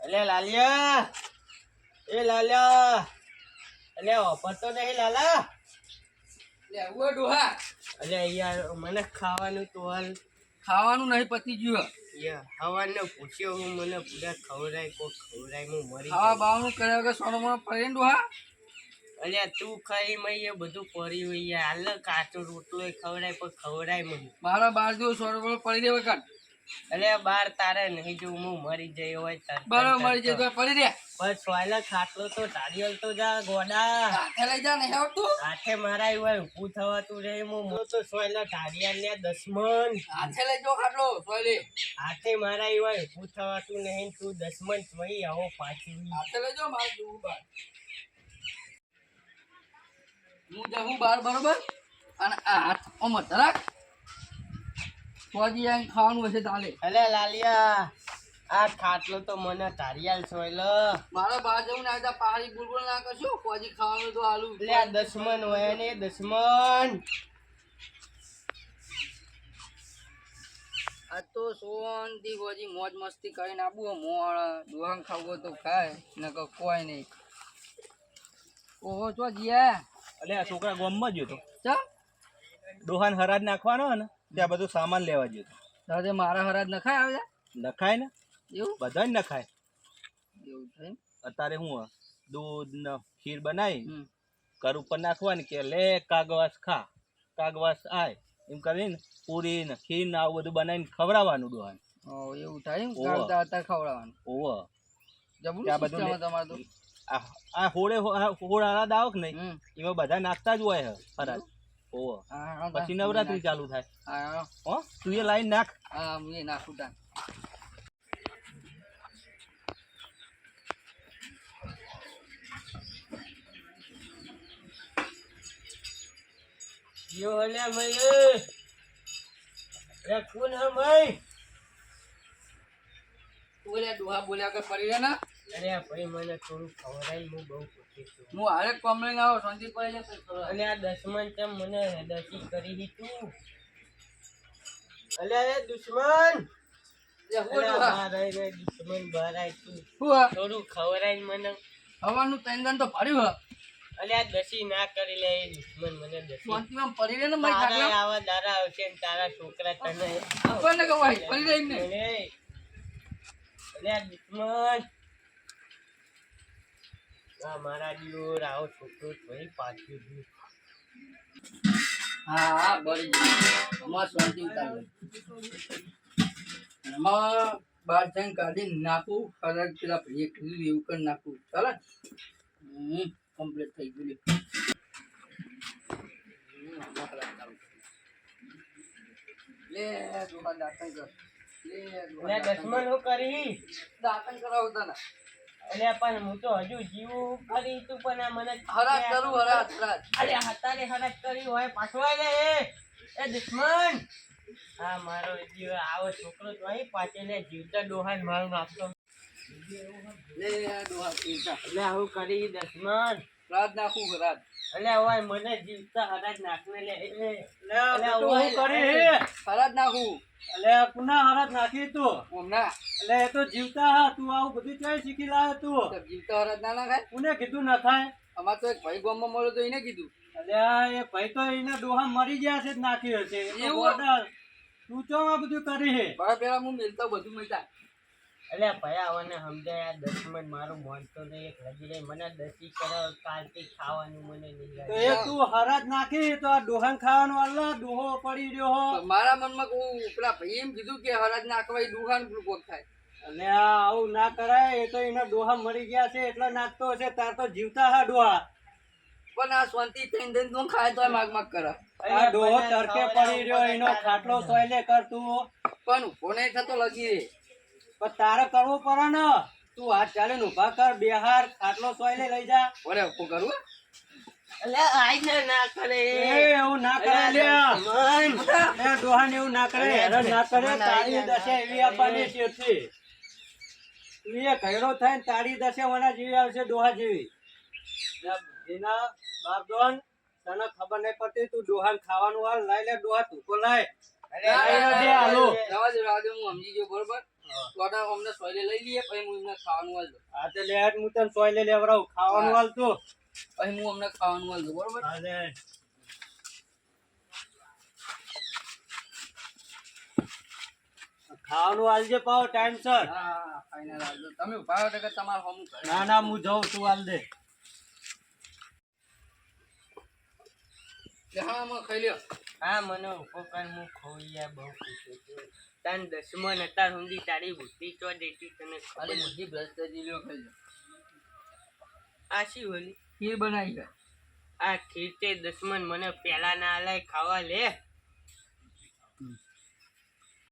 અલે લાલિયા. એ લાલિયા. અલે તો નહીં લાલા. લે ઉવા ડોહા. યાર મને ખાવાનું તો હાલ. ખાવાનું નહીં પતી ગયું. હવાને પૂછ્યો હું મને પૂરા ખવડાય કોઈ ખવડાય હું મરી ખાવા. બાવાનું કર્યા વગર સોનો મોનો ડોહા? અલ્યા તું ખાઈ મય એ બધું પડી હોય હાલ કાચો રોટલો ખવડાય પણ ખવડાય મને મારા બાર જેવો સોનો પડી દે વખત અલ્યા બાર તારે નહીં જો હું મરી જઈ હોય તરત બરાબર મરી જઈ તો. પડી રે. બસ સોયલા ખાટલો તો ટાળિયલ તો જા ગોડા. હાથે લઈ જા નહીં આવતું હાથે મારા એવું ઊભું થવાતું રે હું તો સોયલા ટાળિયલ ને દસમન હાથે લઈ જો ખાટલો સોયલે. હાથે મારા એવા ઊભું થવાતું નહીં તું દસમન વહી આવો પાછી. હાથે લઈ જો મારું બાર. હું જાઉં બાર બરોબર? અને આ હાથ ઓમ ધરાક. ફોજી ખાવાનું હશે તાલે. અલે લાલિયા આ ખાટલો તો મને ટાળિયાલ સોયલો મારા બાર જવું ના આવતા પહાડી બુલબુલ ના કરશો? ફોજી ખાવાનું તો આલુ. લે આ દસમન હોય ને દશમન આ તો સોનથી ફોજી મોજ મસ્તી કરીને આવું મોળ દુહાન ખાવું તો ખાય નકર કોઈ નહીં. ઓહો ચો જીયા. આ છોકરા ગામમાં ગયો તો. ચા? ડોહાન હરાજ નાખવાનો ને. ત્યાં બધું સામાન લેવા જોઈએ દાદા મારા હરાજ નખાય આવે નખાય ને? એવું? બધા નખાય. એવું થાય અત્યારે હું દૂધ ને ખીર બનાવી કર ઉપર નાખવાની કે લે કાગવાસ ખા કાગવાસ આય એમ કરીને પૂરી ને ખીર ને આવું બધું બનાવીને ખવડાવવાનું ડોહાન એવું થાય. ખવડાવવાનું. ઓવ જબરું ત્યાં બધું તમારે? તો આ હોળે હોળ હરાદ આવો કે નહીં એમાં બધા નાખતા જ હોય હરાજ. ઓવો હા હા પછી નવરાત્રી ચાલુ થાય હા હા હો તું એ લાઈન નાખ હા હું એ નાખું તા યો હલે મય એ કોણ હે મય બોલ્યા ડોહા બોલ્યા કે પડી રહ્યા ના અરે ભાઈ મને થોડું ખવડાય હું બહુ ખુશી છું. હું હારે કમળે આવો શાંતિ પડી જાય અને આ દસમન તેમ મને દસી કરી દીધું અલે એ દુશ્મન રે તું થોડું ખવડાય મને. હવાનું તૈન તો ભર્યું અલે આ દસી ના કરી લે એ દુશ્મન મને દસી. પડી રહે ને મારી તારા ખાટલા આવા દારા આવશે ને તારા છોકરા તને. આપણને કવાય પડી રહી ને. અલે. અલે આ દુશ્મન. મારા દિયોર આવો છોકરો ભાઈ પાછું ગયું હા હા બળી અમાર શાંતિ ઉતારી એમાં બાર જઈને કાઢી નાખું ખરાબ પેલા ભાઈએ કીધું એવું કરી નાખું. ચાલે? હમ કમ્પ્લીટ થઈ ગયું લે. દુકાન આમાં ખરાબ ચાલુ. લે ડોહા દાંતણ કર લે દુશ્મન કર. હું કરી. દાંતણ કરાવો અલે પણ હું તો હજુ જીવું કરી તું પણ આ મને હરાજ કરું હરાજ હરાજ. અરે હતારે હરાજ કરી હોય પાછો લે એ એ દુશ્મન. હા મારો જીવ આવો છોકરો તો અહીં પાછે લે જીવતા ડોહાન મારું નાખતો લે ડોહા પીતા લે આવું કરી દુશ્મન. રાત નાખું હરાજ અલે હોય મને જીવતા હરાજ નાખને લે. એ, એ. અલે આ તું ઓય, હું કરી હરાજ નાખું. અલે કુના હરાજ નાખી તું? હમણાં એટલે એ તો જીવતા હા તું આવું બધું શીખી લાવે તું? જીવતા હરાજ ના નાખાય? કોને કીધું ના થાય? અમાર તો એક ભાઈ ગામમાં મળ્યો તો એને કીધું. અલે એ ભાઈ તો એને ડોહા મરી ગયા છે જ નાખી હશે એવું? તું ચો આ બધું કરી હે? પેલા હું મિલતો બધું મળતા અલે ભયા આવને સમજાય મારું માનતો નહીં એક રહી મને દસી કરો કાલથી ખાવાનું મને નહીં તો એ તું હરાજ નાખી તો આ ડોહાન ખાવાનું અલ્લા ડોહો પડી રહ્યો હો. મારા મનમાં હું પેલા ભાઈ એમ કીધું કે હરાજ નાખવાય એ ગ્લુકોઝ થાય. અને આ આવું ના કરાય એ તો એના ડોહા મરી ગયા છે એટલે નાખતો હશે તાર તો જીવતા હા ડોહા. પણ આ શાંતિ થઈને થઈને તું ખાય તો માગ માગ કરે. આ ડોહો તરકે પડી રહ્યો એનો ખાટલો સોયલે કર તું. પણ કોને થતો લગી રે પણ તારે કરવો પડે ને. તું હાથ ચાલે ને ઊભા કર બે હાર ખાટલો સોયલે લઈ જા. ઓરે કો કરું અલે આઈને ના કરે. એ એવું ના કરે લે. એ એવું ના કરે હેરાન ના કરે તારી દશે એવી આપવાની છે. એ કયરો થાય ને તારી દશે ઓના જેવી આવશે ડોહા જેવી. એના બાપ દોન તને ખબર નહીં પડતી તું ડોહાને ખાવાનું હાલ લઈ લે ડોહા તું કો લાય લાઈ લે દે હાલો. રવા દે રવા દે હું સમજી ગયો બરોબર? ગોડા અમને સોયલે લઈ લઈએ પછી હું એમને ખાવાનું આલ દઉં. આ તો લે હું તને સોય લેવડાવું ખાવાનું હા. હાલતું પછી હું અમને ખાવાનું આલ દઉં બરોબર? અરે ખાવાનું હાલજે પાવ ટાઈમસર હા હા ફાઇનલ આલ તમે ઊભા રહો કે તમારે હમું ના ના હું જઉં તું હાલ દે. હા માં ખાઈ લ્યો. હા મને ઉપકાર મુ હું ખોઈયા બહુ ખુશ છું. તન દસમન અત્યાર સુધી તારી બુદ્ધિ ચો દેતી તને અરે બુદ્ધિ ભ્રષ્ટાચારી લ્યો ખાઈ લ્યો આ શી હોલી? ખીર બનાવી આ ખીર તે દસમન મને પહેલા ના લાય ખાવા લે.